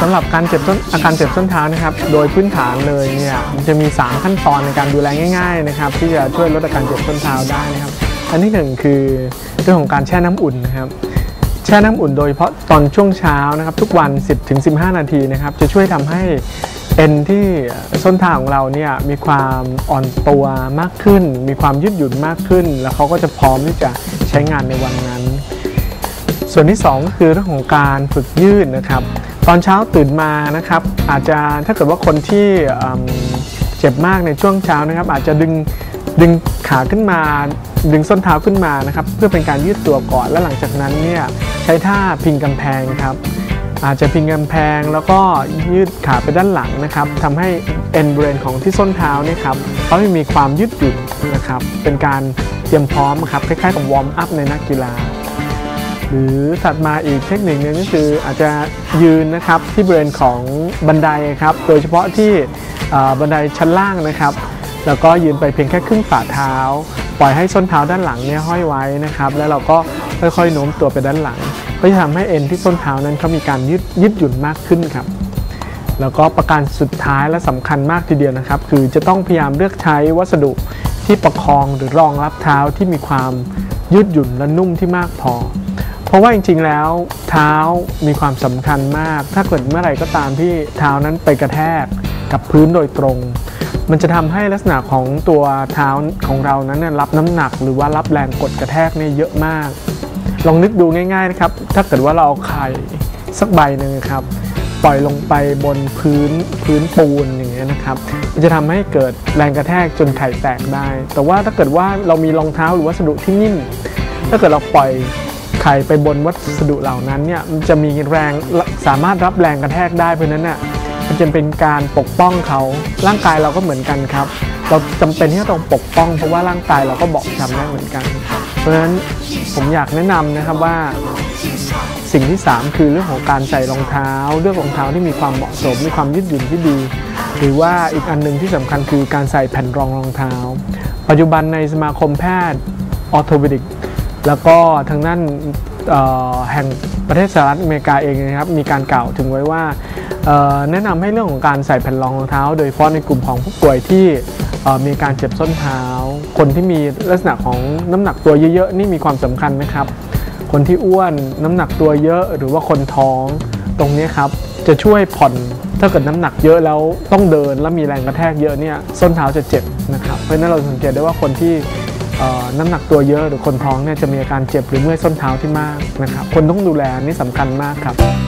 สำหรับการเจ็บส้นอาการเจ็บส้นเท้านะครับ โดยพื้นฐานเลยเนี่ยมันจะมี 3 ขั้นตอนในการดูแลง่าย ๆ นะครับ ที่จะช่วยลดอาการเจ็บส้นเท้าได้นะครับ อันที่หนึ่งคือเรื่องของการแช่น้ำอุ่นนะครับ แช่น้ำอุ่นโดยเฉพาะตอนช่วงเช้านะครับ ทุกวัน 10-15 นาทีนะครับ จะช่วยทำให้เอ็นที่ส้นเท้าของเราเนี่ยมีความอ่อนตัวมากขึ้น มีความยืดหยุ่นมากขึ้น แล้วเขาก็จะพร้อมที่จะใช้งานในวันนั้น ส่วนที่2ก็คือเรื่องของการฝึกยืดนะครับ ตอนเช้าตื่นมานะครับ อาจจะถ้าเกิดว่าคนที่เจ็บมากในช่วงเช้านะครับ อาจจะดึงดึงขาขึ้นมา ดึงส้นเท้าขึ้นมานะครับ เพื่อเป็นการยืดตัวก่อนและหลังจากนั้นเนี่ยใช้ท่าพิงกำแพงครับ อาจจะพิงกำแพงแล้วก็ยืดขาไปด้านหลังนะครับทำให้เอ็นบริเวณของที่ส้นเท้านี่ครับเขาไม่มีความยืดหยุ่นนะครับ เป็นการเตรียมพร้อมครับคล้ายๆกับวอร์มอัพในนักกีฬา หรือถัดมาอีกเทคนิคหนึงก็คืออาจจะยืนนะครับที่บริเวณของบันไดครับโดยเฉพาะที่บันไดชั้นล่างนะครับ แล้วก็ยืนไปเพียงแค่ครึ่งฝ่าเท้า ปล่อยให้ส้นเท้าด้านหลังเนี่ยห้อยไว้นะครับ แล้วเราก็ค่อยๆโน้มตัวไปด้านหลัง ก็จะทำให้เอ็นที่ส้นเท้านั้นเขามีการยืดยืดหยุ่นมากขึ้นครับแล้วก็ประการสุดท้ายและสำคัญมากทีเดียวนะครับ คือจะต้องพยายามเลือกใช้วัสดุที่ประคองหรือรองรับเท้าที่มีความยืดหยุ่นและนุ่มที่มากพอ เพราะว่าจริงๆแล้วเท้ามีความสำคัญมาก ถ้าเกิดเมื่อไหร่ก็ตามที่เท้านั้นไปกระแทกกับพื้นโดยตรง มันจะทำให้ลักษณะของตัวเท้าของเรานั้นเนี่ยรับน้ำหนัก หรือว่ารับแรงกดกระแทกเนี่ยเยอะมาก ลองนึกดูง่ายๆนะครับ ถ้าเกิดว่าเราเอาไข่สักใบหนึ่งครับปล่อยลงไปบนพื้นพื้นปูนอย่างเงี้ยนะครับ มันจะทำให้เกิดแรงกระแทกจนไข่แตกได้ แต่ว่าถ้าเกิดว่าเรามีรองเท้าหรือวัสดุที่นิ่ม ถ้าเกิดเราปล่อย ไข่ไปบนวัสดุเหล่านั้นเนี่ยมันจะมีแรงสามารถรับแรงกระแทกได้เพราะนั้นน่ะมันจะเป็นการปกป้องเขา ร่างกายเราก็เหมือนกันครับ เราจำเป็นที่จะต้องปกป้อง เพราะว่าร่างกายเราก็บอบช้ำได้เหมือนกัน เพราะฉะนั้นผมอยากแนะนำนะครับว่าสิ่งที่ 3 คือเรื่องของการใส่รองเท้า เรื่องรองเท้าที่มีความเหมาะสม มีความยืดหยุ่นที่ดี หรือว่าอีกอันหนึ่งที่สำคัญคือการใส่แผ่นรองรองเท้า ปัจจุบันในสมาคมแพทย์ออโทเปดิก แล้วก็ทางด้านแห่งประเทศสหรัฐอเมริกาเองนะครับมีการกล่าวถึงไว้ว่าแนะนำให้เรื่องของการใส่แผ่นรองรองเท้า โดยเฉพาะในกลุ่มของผู้ป่วยที่มีการเจ็บส้นเท้า คนที่มีลักษณะของน้ำหนักตัวเยอะๆนี่มีความสำคัญนะครับ คนที่อ้วนน้ำหนักตัวเยอะหรือว่าคนท้องตรงนี้ครับจะช่วยผ่อนถ้าเกิดน้ำหนักเยอะแล้วต้องเดินแล้วมีแรงกระแทกเยอะเนี่ยส้นเท้าจะเจ็บนะครับเพราะนั้นเราสังเกตได้ว่าคนที่ น้ำหนักตัวเยอะหรือคนท้องเนี่ยจะมีอาการเจ็บหรือเมื่อยส้นเท้าที่มากนะครับคนต้องดูแลนี่สำคัญมากครับ